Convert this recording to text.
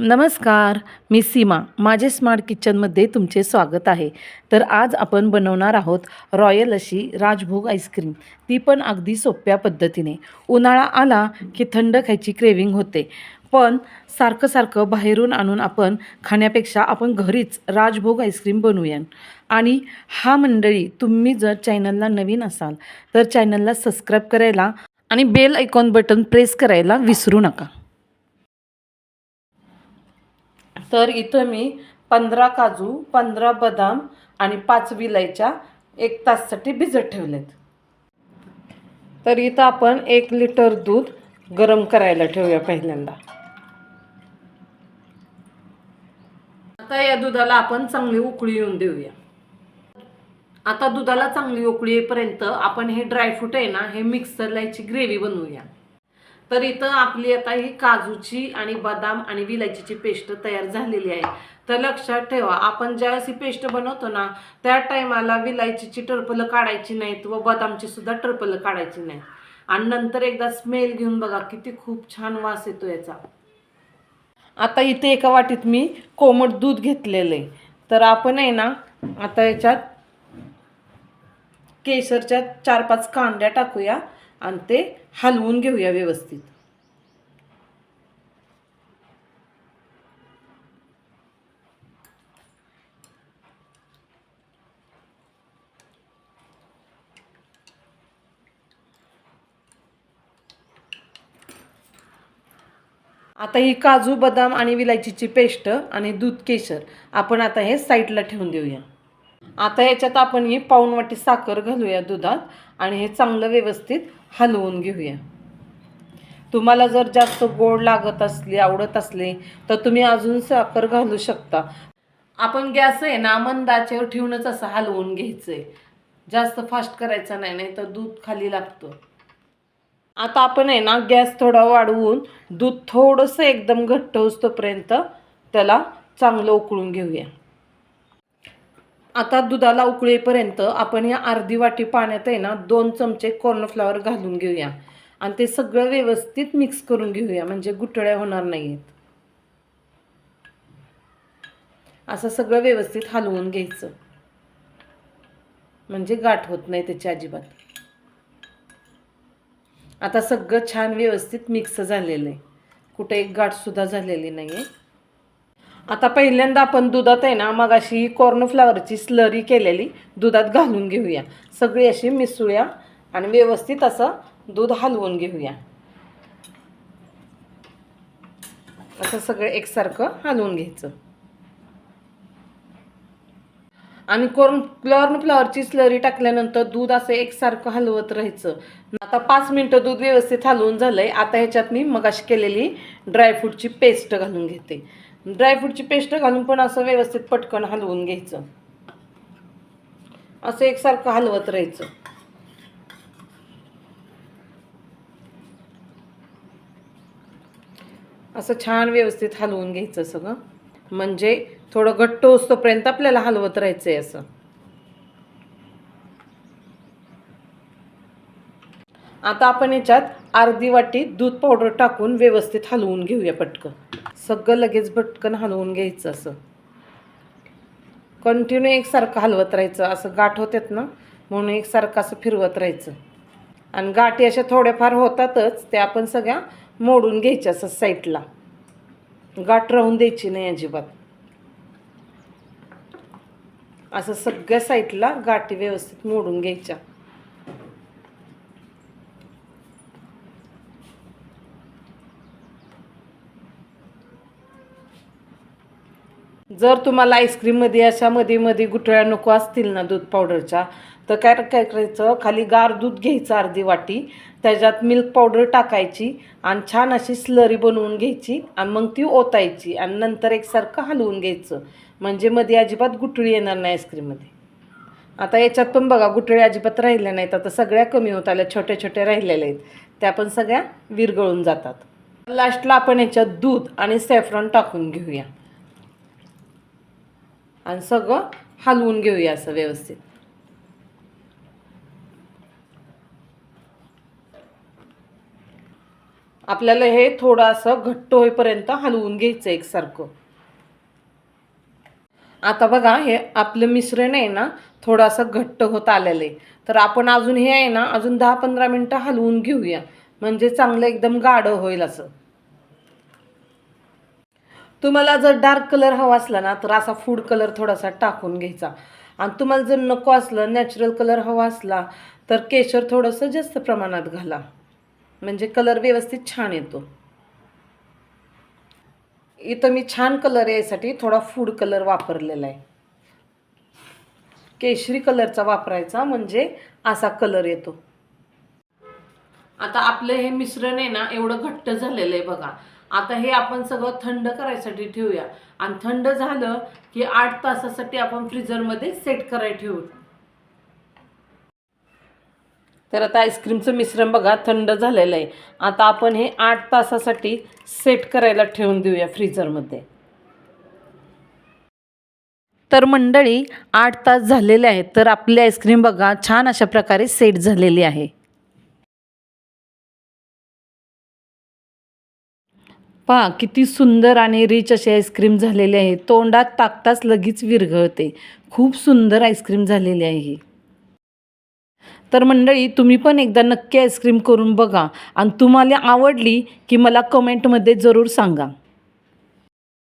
नमस्कार मी सीमा. माझे स्मार्ट किचनमध्ये तुमचे स्वागत आहे. तर आज आपण बनवणार आहोत रॉयल अशी राजभोग आईस्क्रीम. ती पण अगदी सोप्या पद्धतीने. उन्हाळा आला की थंड खायची क्रेविंग होते. पण सारखं सारखं बाहेरून आणून आपण खाण्यापेक्षा आपण घरीच राजभोग आईस्क्रीम बनवूया आणि हा मंडळी तुम्ही जर चॅनलला नवीन असाल तर चॅनलला सबस्क्राईब करायला आणि बेल आयकॉन बटन प्रेस करायला विसरू नका. तर इथं मी पंधरा काजू पंधरा बदाम आणि पाच विलायच्या एक ताससाठी भिजत ठेवलेत. तर इथं आपण एक लिटर दूध गरम करायला ठेवूया पहिल्यांदा. आता या दुधाला आपण चांगली उकळी येऊन देऊया. आता दुधाला चांगली उकळी येईपर्यंत आपण हे ड्रायफ्रूट आहे ना हे मिक्सरला याची ग्रेव्ही बनवूया. तर इथं आपली आता ही काजूची आणि बदाम आणि विलायचीची पेस्ट तयार झालेली आहे. तर लक्षात ठेवा आपण ज्यावेळेस ही पेस्ट बनवतो ना त्या टायमाला विलायचीची टरपलं काढायची नाहीत व बदामची सुद्धा टरपलं काढायची नाहीत. आणि नंतर एकदा स्मेल घेऊन बघा किती खूप छान वास येतो याचा. आता इथे एका वाटीत मी कोमट दूध घेतलेलं आहे. तर आपण आहे ना आता याच्यात केसरच्या चार पाच कांड्या टाकूया. आणि ते हलवून घेऊया व्यवस्थित. आता ही काजू बदाम आणि विलायचीची पेस्ट आणि दूध केशर आपण आता हे साईडला ठेवून देऊया. आता याच्यात आपण ही पाऊण वाटी साखर घालूया दुधात आणि हे चांगलं व्यवस्थित हलवून घेऊया. तुम्हाला जर जास्त गोड लागत असली आवडत असले तर तुम्ही अजून साखर घालू शकता. आपण गॅस आहे ना मंदाच्यावर ठेवूनच असं हलवून घ्यायचं आहे जास्त फास्ट करायचं नाही नाही तर दूध खाली लागतं. आता आपण आहे ना गॅस थोडा वाढवून दूध थोडंसं एकदम घट्ट होतोपर्यंत त्याला चांगलं उकळून घेऊया. आता दुधाला उकळेपर्यंत आपण या अर्धी वाटी पाण्यात आहे ना दोन चमचे कॉर्नफ्लॉवर घालून घेऊया. आणि ते सगळं व्यवस्थित मिक्स करून घेऊया म्हणजे गुठळ्या होणार नाहीत असं सगळं व्यवस्थित हलवून घ्यायचं. म्हणजे गाठ होत नाही त्याची अजिबात. आता सगळं छान व्यवस्थित मिक्स झालेलं आहे. कुठे एक गाठसुद्धा झालेली नाही आहे आता पहिल्यांदा आपण दुधात आहे ना मग अशी कॉर्नफ्लावरची स्लरी केलेली दुधात घालून घेऊया. सगळी अशी मिसळूया आणि व्यवस्थित असं दूध हलवून घेऊया. असं सगळं एकसारखं हलवून घ्यायचं. आणि कॉर्न कॉर्न फ्लॉवरची स्लरी टाकल्यानंतर दूध असं एकसारखं हलवत राहायचं. आता पाच मिनटं दूध व्यवस्थित हलवून झालंय. आता ह्याच्यात मी मगाशी केलेली ड्रायफ्रूटची पेस्ट घालून घेते. ड्रायफ्रूटची पेस्ट घालून पण असं व्यवस्थित पटकन हलवून घ्यायचं. असं एकसारखं हलवत राहायचं. असं छान व्यवस्थित हलवून घ्यायचं सगळं. म्हणजे थोडं घट्ट असतोपर्यंत आपल्याला हलवत राहायचं आहे असं. आता आपण याच्यात अर्धी वाटी दूध पावडर टाकून व्यवस्थित हलवून घेऊया पटकन. सगळं लगेच पटकन हलवून घ्यायचं असं. कंटिन्यू एकसारखं हलवत राहायचं. असं गाठ होतात ना म्हणून एकसारखं असं फिरवत राहायचं. आणि गाठी अशा थोड्याफार होतातच त्या आपण सगळ्या मोडून घ्यायच्या असं साईडला गाठ राहून द्यायची नाही अजिबात. असं सगळ्या साईडला गाठी व्यवस्थित मोडून घ्यायच्या. जर तुम्हाला आईस्क्रीममध्ये अशा मध्ये मध्ये गुठळ्या नको असतील ना दूध पावडरच्या तर काय काय करायचं? खाली गार दूध घ्यायचं अर्धी वाटी त्याच्यात मिल्क पावडर टाकायची आणि छान अशी स्लरी बनवून घ्यायची आणि मग ती ओतायची आणि नंतर एकसारखं हलवून घ्यायचं. म्हणजे मध्ये अजिबात गुठळी येणार नाही आईस्क्रीममध्ये आता याच्यात पण बघा गुठळी अजिबात राहिल्या नाहीत. आता सगळ्या कमी होत आल्या छोट्या छोट्या राहिलेल्या आहेत. त्या पण सगळ्या विरगळून जातात. लास्टला आपण याच्यात दूध आणि सॅफ्रॉन टाकून घेऊया. आणि सगळं हलवून घेऊया असं व्यवस्थित. आपल्याला हे थोडंसं घट्ट होईपर्यंत हलवून घ्यायचं एकसारखं. आता बघा हे आपलं मिश्रण आहे ना थोडंसं घट्ट होत आलेलं आहे. तर आपण अजून हे आहे ना अजून दहा पंधरा मिनटं हलवून घेऊया. म्हणजे चांगलं एकदम गाढं होईल असं. तुम्हाला जर डार्क कलर हवा असला ना तर असा फूड कलर थोडासा टाकून घ्यायचा. आणि तुम्हाला जर नको असलं नॅचरल कलर हवा असला तर केशर थोडंसं जास्त प्रमाणात घाला. म्हणजे कलर व्यवस्थित छान येतो. इथं मी छान कलर यायसाठी थोडा फूड कलर वापरलेला आहे. केशरी कलरचा वापरायचा म्हणजे असा कलर येतो. आता आपलं हे मिश्रण आहे ना एवढं घट्ट झालेलं आहे बघा. आता हे आपण सगळं थंड करायसाठी ठेवूया. आणि थंड झालं की आठ तासासाठी आपण फ्रीजरमध्ये सेट करायला ठेवू. तर आता आईस्क्रीमचं मिश्रण बघा थंड झालेलं आहे. आता आपण हे आठ तासासाठी सेट करायला ठेवून देऊया फ्रीजरमध्ये तर मंडळी आठ तास झालेले आहेत तर आपली आईस्क्रीम बघा छान अशा प्रकारे सेट झालेली आहे. पहा किती सुंदर आणि रिच अशी आईस्क्रीम झालेली आहे. तोंडात टाकताच लगेच विरघळते. खूप सुंदर आईस्क्रीम झालेली आहे तर मंडळी तुम्ही पण एकदा नक्की आईस्क्रीम करून बघा. आणि तुम्हाला आवडली की मला कमेंटमध्ये जरूर सांगा.